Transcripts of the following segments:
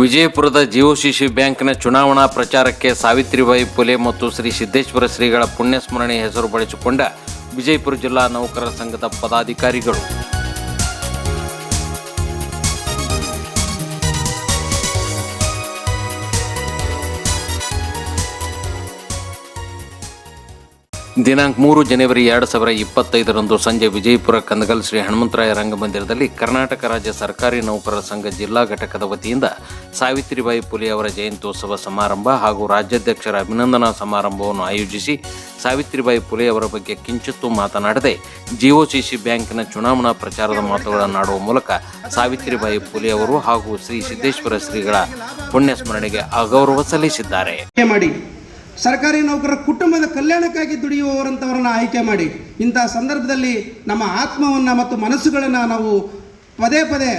ವಿಜಯಪುರದ ಜಿಒಸಿಸಿ ಬ್ಯಾಂಕ್ನ ಚುನಾವಣಾ ಪ್ರಚಾರಕ್ಕೆ ಸಾವಿತ್ರಿಬಾಯಿ ಫುಲೆ ಮತ್ತು ಶ್ರೀ ಸಿದ್ದೇಶ್ವರ ಶ್ರೀಗಳ ಪುಣ್ಯಸ್ಮರಣೆ ಹೆಸರು ಬಳಸಿಕೊಂಡ ವಿಜಯಪುರ ಜಿಲ್ಲಾ ನೌಕರರ ಸಂಘದ ಪದಾಧಿಕಾರಿಗಳು. ದಿನಾಂಕ ಮೂರು ಜನವರಿ ಎರಡು ಸಾವಿರ ಇಪ್ಪತ್ತೈದರಂದು ಸಂಜೆ ವಿಜಯಪುರ ಕಂದಗಲ್ ಶ್ರೀ ಹನುಮಂತರಾಯ ರಂಗಮಂದಿರದಲ್ಲಿ ಕರ್ನಾಟಕ ರಾಜ್ಯ ಸರ್ಕಾರಿ ನೌಕರರ ಸಂಘ ಜಿಲ್ಲಾ ಘಟಕದ ವತಿಯಿಂದ ಸಾವಿತ್ರಿಬಾಯಿ ಪುಲೆ ಅವರ ಜಯಂತ್ಯೋತ್ಸವ ಸಮಾರಂಭ ಹಾಗೂ ರಾಜ್ಯಾಧ್ಯಕ್ಷರ ಅಭಿನಂದನಾ ಸಮಾರಂಭವನ್ನು ಆಯೋಜಿಸಿ ಸಾವಿತ್ರಿಬಾಯಿ ಪುಲೆ ಅವರ ಬಗ್ಗೆ ಕಿಂಚಿತ್ತೂ ಮಾತನಾಡದೆ ಜಿಒಸಿಸಿ ಬ್ಯಾಂಕಿನ ಚುನಾವಣಾ ಪ್ರಚಾರದ ಮಾತುಗಳನ್ನಾಡುವ ಮೂಲಕ ಸಾವಿತ್ರಿಬಾಯಿ ಪುಲೆ ಅವರು ಹಾಗೂ ಶ್ರೀ ಸಿದ್ದೇಶ್ವರ ಶ್ರೀಗಳ ಪುಣ್ಯ ಸ್ಮರಣೆಗೆ ಅಗೌರವ ಸಲ್ಲಿಸಿದ್ದಾರೆ. ಸರ್ಕಾರಿ ನೌಕರರ ಕುಟುಂಬದ ಕಲ್ಯಾಣಕ್ಕಾಗಿ ದುಡಿಯುವವರಂಥವ್ರನ್ನ ಆಯ್ಕೆ ಮಾಡಿ ಇಂತಹ ಸಂದರ್ಭದಲ್ಲಿ ನಮ್ಮ ಆತ್ಮವನ್ನು ಮತ್ತು ಮನಸ್ಸುಗಳನ್ನು ನಾವು ಪದೇ ಪದೇ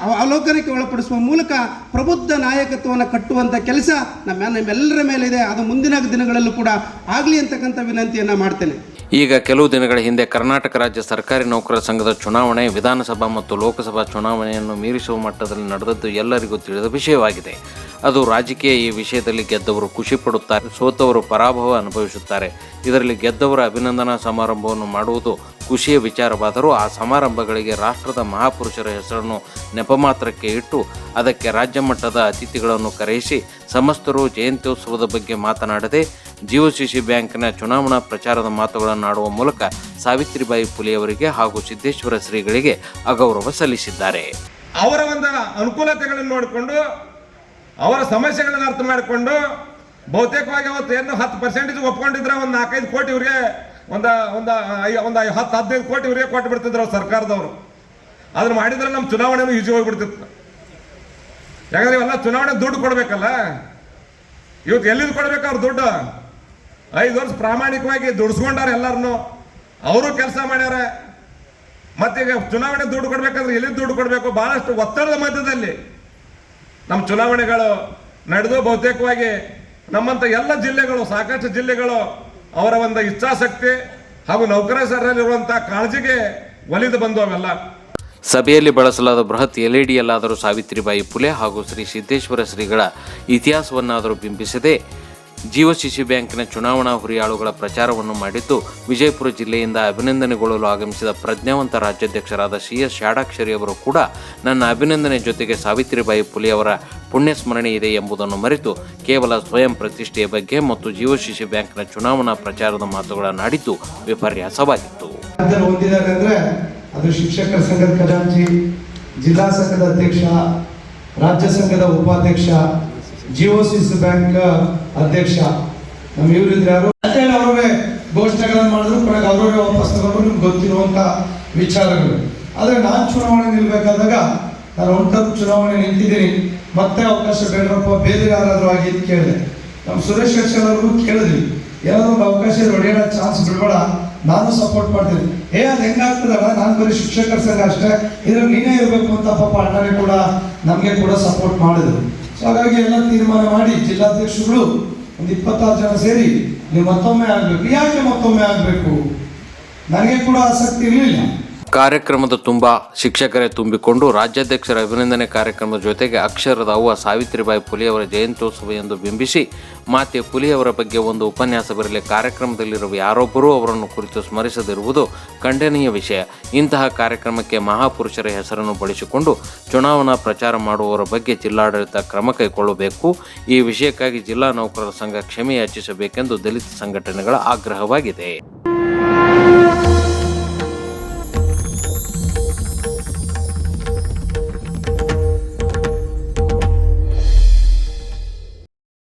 ಅವಲೋಕನಕ್ಕೆ ಒಳಪಡಿಸುವ ಮೂಲಕ ಪ್ರಬುದ್ಧ ನಾಯಕತ್ವವನ್ನು ಕಟ್ಟುವಂಥ ಕೆಲಸ ನಮ್ಮ ನಮ್ಮೆಲ್ಲರ ಮೇಲಿದೆ. ಅದು ಮುಂದಿನ ದಿನಗಳಲ್ಲೂ ಕೂಡ ಆಗಲಿ ಅಂತಕ್ಕಂಥ ವಿನಂತಿಯನ್ನು ಮಾಡ್ತೇನೆ. ಈಗ ಕೆಲವು ದಿನಗಳ ಹಿಂದೆ ಕರ್ನಾಟಕ ರಾಜ್ಯ ಸರ್ಕಾರಿ ನೌಕರರ ಸಂಘದ ಚುನಾವಣೆ, ವಿಧಾನಸಭಾ ಮತ್ತು ಲೋಕಸಭಾ ಚುನಾವಣೆಯನ್ನು ಮೀರಿಸುವ ಮಟ್ಟದಲ್ಲಿ ನಡೆದದ್ದು ಎಲ್ಲರಿಗೂ ತಿಳಿದ ವಿಷಯವಾಗಿದೆ. ಅದು ರಾಜಕೀಯ ಈ ವಿಷಯದಲ್ಲಿ ಗೆದ್ದವರು ಖುಷಿ ಪಡುತ್ತಾರೆ, ಸೋತವರು ಪರಾಭವ ಅನುಭವಿಸುತ್ತಾರೆ. ಇದರಲ್ಲಿ ಗೆದ್ದವರ ಅಭಿನಂದನಾ ಸಮಾರಂಭವನ್ನು ಮಾಡುವುದು ಖುಷಿಯ ವಿಚಾರವಾದರೂ ಆ ಸಮಾರಂಭಗಳಿಗೆ ರಾಷ್ಟ್ರದ ಮಹಾಪುರುಷರ ಹೆಸರನ್ನು ನೆಪಮಾತ್ರಕ್ಕೆ ಇಟ್ಟು ಅದಕ್ಕೆ ರಾಜ್ಯ ಮಟ್ಟದ ಅತಿಥಿಗಳನ್ನು ಕರೆಯಿಸಿ ಸಮಸ್ತರು ಜಯಂತ್ಯೋತ್ಸವದ ಬಗ್ಗೆ ಮಾತನಾಡದೆ ಜಿಒಸಿಸಿ ಬ್ಯಾಂಕ್ನ ಚುನಾವಣಾ ಪ್ರಚಾರದ ಮಾತುಗಳನ್ನಾಡುವ ಮೂಲಕ ಸಾವಿತ್ರಿಬಾಯಿ ಪುಲಿಯವರಿಗೆ ಹಾಗೂ ಸಿದ್ದೇಶ್ವರ ಶ್ರೀಗಳಿಗೆ ಅಗೌರವ ಸಲ್ಲಿಸಿದ್ದಾರೆ. ಅವರ ಒಂದು ಅನುಕೂಲತೆಗಳನ್ನು ನೋಡಿಕೊಂಡು ಅವರ ಸಮಸ್ಯೆಗಳನ್ನು ಅರ್ಥ ಮಾಡಿಕೊಂಡು ಬಹುತೇಕವಾಗಿ ಅವತ್ತು ಏನು ಹತ್ತು ಪರ್ಸೆಂಟೇಜ್ ಒಪ್ಕೊಂಡಿದ್ರೆ ಒಂದು ನಾಲ್ಕೈದು ಕೋಟಿ ಇವ್ರಿಗೆ ಒಂದು ಒಂದು ಒಂದು ಹತ್ತು, ಹದಿನೈದು ಕೋಟಿ ಇವ್ರಿಗೆ ಕೊಟ್ಟು ಬಿಡ್ತಿದ್ರು ಸರ್ಕಾರದವರು. ಅದನ್ನ ಮಾಡಿದ್ರೆ ನಮ್ಮ ಚುನಾವಣೆನೂ ಈಜಿ ಹೋಗ್ಬಿಡ್ತಿತ್ತು. ಯಾಕಂದ್ರೆ ಇವೆಲ್ಲ ಚುನಾವಣೆ ದುಡ್ಡು ಕೊಡ್ಬೇಕಲ್ಲ? ಇವತ್ತು ಎಲ್ಲಿಂದ ಕೊಡ್ಬೇಕು ಅವ್ರ ದುಡ್ಡು? ಐದು ವರ್ಷ ಪ್ರಾಮಾಣಿಕವಾಗಿ ದುಡ್ಸ್ಕೊಂಡಾರೆ ಎಲ್ಲರನ್ನು. ಅವರು ಕೆಲಸ ಮಾಡ್ಯಾರ. ಮತ್ತೀಗ ಚುನಾವಣೆ ದುಡ್ಡು ಕೊಡ್ಬೇಕಂದ್ರೆ ಎಲ್ಲಿ ದುಡ್ಡು ಕೊಡಬೇಕು? ಬಹಳಷ್ಟು ಒತ್ತಡದ ಮಧ್ಯದಲ್ಲಿ. ನಮ್ಮ ಚುನಾವಣೆಗಳು ನಡೆದು ಬಹುತೇಕವಾಗಿ ನಮ್ಮಂಥ ಎಲ್ಲ ಜಿಲ್ಲೆಗಳು, ಸಾಕಷ್ಟು ಜಿಲ್ಲೆಗಳು ಅವರ ಒಂದು ಇಚ್ಛಾಶಕ್ತಿ ಹಾಗೂ ನೌಕರಸರಲ್ಲಿರುವಂಥ ಕಾಳಜಿಗೆ ಒಲಿದು ಬಂದು ಅವೆಲ್ಲ ಸಭೆಯಲ್ಲಿ ಬಳಸಲಾದ ಬೃಹತ್ ಎಲ್ಇಡಿಯಲ್ಲಾದರೂ ಸಾವಿತ್ರಿಬಾಯಿ ಪುಲೆ ಹಾಗೂ ಶ್ರೀ ಸಿದ್ದೇಶ್ವರ ಶ್ರೀಗಳ ಇತಿಹಾಸವನ್ನಾದರೂ ಬಿಂಬಿಸದೆ ಜಿಒಸಿಸಿ ಬ್ಯಾಂಕಿನ ಚುನಾವಣಾ ಹುರಿಯಾಳುಗಳ ಪ್ರಚಾರವನ್ನು ಮಾಡಿದ್ದು, ವಿಜಯಪುರ ಜಿಲ್ಲೆಯಿಂದ ಅಭಿನಂದನೆಗೊಳ್ಳಲು ಆಗಮಿಸಿದ ಪ್ರಜ್ಞಾವಂತ ರಾಜ್ಯಾಧ್ಯಕ್ಷರಾದ ಸಿ ಎಸ್ ಷಾಡಾಕ್ಷರಿ ಅವರು ಕೂಡ ನನ್ನ ಅಭಿನಂದನೆ ಜೊತೆಗೆ ಸಾವಿತ್ರಿಬಾಯಿ ಫುಲೆ ಅವರ ಪುಣ್ಯ ಸ್ಮರಣೆ ಇದೆ ಎಂಬುದನ್ನು ಮರೆತು ಕೇವಲ ಸ್ವಯಂ ಪ್ರತಿಷ್ಠೆಯ ಬಗ್ಗೆ ಮತ್ತು ಜಿಒಸಿಸಿ ಬ್ಯಾಂಕ್ನ ಚುನಾವಣಾ ಪ್ರಚಾರದ ಮಾತುಗಳನ್ನಾಡಿದ್ದು ವಿಪರ್ಯಾಸವಾಗಿತ್ತು. ಅದು ಶಿಕ್ಷಕರ ಸಂಘದ ಖಜಾಂಚಿ, ಜಿಲ್ಲಾ ಸಂಘದ ಅಧ್ಯಕ್ಷ, ರಾಜ್ಯ ಸಂಘದ ಉಪಾಧ್ಯಕ್ಷ ಜಿಒಸಿಸಿ ಬ್ಯಾಂಕ್ ಅಧ್ಯಕ್ಷ. ನಮ್ಮ ಇದ್ರೆ ಯಾರು? ಅಂತೇಳಿ ಅವರೇ ಘೋಷಣೆಗಳನ್ನು ಮಾಡಿದ್ರು. ಕೊನೆಗೆ ಅವರೇ ವಾಪಸ್ ತಗೊಂಡು ನಿಮ್ಗೆ ಗೊತ್ತಿರುವಂತ ವಿಚಾರಗಳು. ಆದ್ರೆ ನಾನು ಚುನಾವಣೆ ನಿಲ್ಬೇಕಾದಾಗ ನಾನು ಒಂಟತ್ತು ಚುನಾವಣೆ ನಿಂತಿದ್ದೀನಿ. ಮತ್ತೆ ಅವಕಾಶ ಬೇಡ್ರಪ್ಪ, ಬೇರೆ ಯಾರಾದ್ರೂ ಆಗಿ ಕೇಳಿದೆ. ನಮ್ಮ ಸುರೇಶ್ ಕಕ್ಷಲ್ ಅವ್ರಿಗೂ ಕೇಳಿದ್ವಿ. ಏನಾದ್ರು ಒಂದು ಅವಕಾಶ ಒಡೆಯೋ ಚಾನ್ಸ್ ಬಿಡಬೇಡ. ನಾನು ಸಪೋರ್ಟ್ ಮಾಡ್ತೀನಿ. ಏ, ಅದು ಹೆಂಗಾಗ್ತದಲ್ಲ ನಾನು ಬರೀ ಶಿಕ್ಷಕರ ಸಂಘ ಅಷ್ಟೇ. ಇದ್ರಲ್ಲಿ ನೀನೇ ಇರಬೇಕು ಅಂತ ಪಾಪ ಅಣ್ಣನೇ ಕೂಡ ನಮಗೆ ಕೂಡ ಸಪೋರ್ಟ್ ಮಾಡಿದ್ರು. ಹಾಗಾಗಿ ಎಲ್ಲ ತೀರ್ಮಾನ ಮಾಡಿ ಜಿಲ್ಲಾಧ್ಯಕ್ಷರುಗಳು ಒಂದು ಇಪ್ಪತ್ತಾರು ಜನ ಸೇರಿ ನೀವು ಮತ್ತೊಮ್ಮೆ ಆಗಬೇಕು. ಯಾಕೆ ಮತ್ತೊಮ್ಮೆ ಆಗಬೇಕು? ನನಗೆ ಕೂಡ ಆಸಕ್ತಿ ಇರಲಿಲ್ಲ. ಕಾರ್ಯಕ್ರಮದ ತುಂಬ ಶಿಕ್ಷಕರೇ ತುಂಬಿಕೊಂಡು ರಾಜ್ಯಾಧ್ಯಕ್ಷರ ಅಭಿನಂದನೆ ಕಾರ್ಯಕ್ರಮದ ಜೊತೆಗೆ ಅಕ್ಷರದ ಅವ್ವ ಸಾವಿತ್ರಿಬಾಯಿ ಪುಲಿಯವರ ಜಯಂತ್ಯೋತ್ಸವ ಎಂದು ಬಿಂಬಿಸಿ ಮಾತೆ ಪುಲಿಯವರ ಬಗ್ಗೆ ಒಂದು ಉಪನ್ಯಾಸ ಬರಲಿ. ಕಾರ್ಯಕ್ರಮದಲ್ಲಿರುವ ಯಾರೊಬ್ಬರೂ ಅವರನ್ನು ಕುರಿತು ಸ್ಮರಿಸದಿರುವುದು ಖಂಡನೀಯ ವಿಷಯ. ಇಂತಹ ಕಾರ್ಯಕ್ರಮಕ್ಕೆ ಮಹಾಪುರುಷರ ಹೆಸರನ್ನು ಬಳಸಿಕೊಂಡು ಚುನಾವಣಾ ಪ್ರಚಾರ ಮಾಡುವವರ ಬಗ್ಗೆ ಜಿಲ್ಲಾಡಳಿತ ಕ್ರಮ ಕೈಗೊಳ್ಳಬೇಕು. ಈ ವಿಷಯಕ್ಕಾಗಿ ಜಿಲ್ಲಾ ನೌಕರರ ಸಂಘ ಕ್ಷಮೆ ಯಾಚಿಸಬೇಕೆಂದು ದಲಿತ ಸಂಘಟನೆಗಳ ಆಗ್ರಹವಾಗಿದೆ.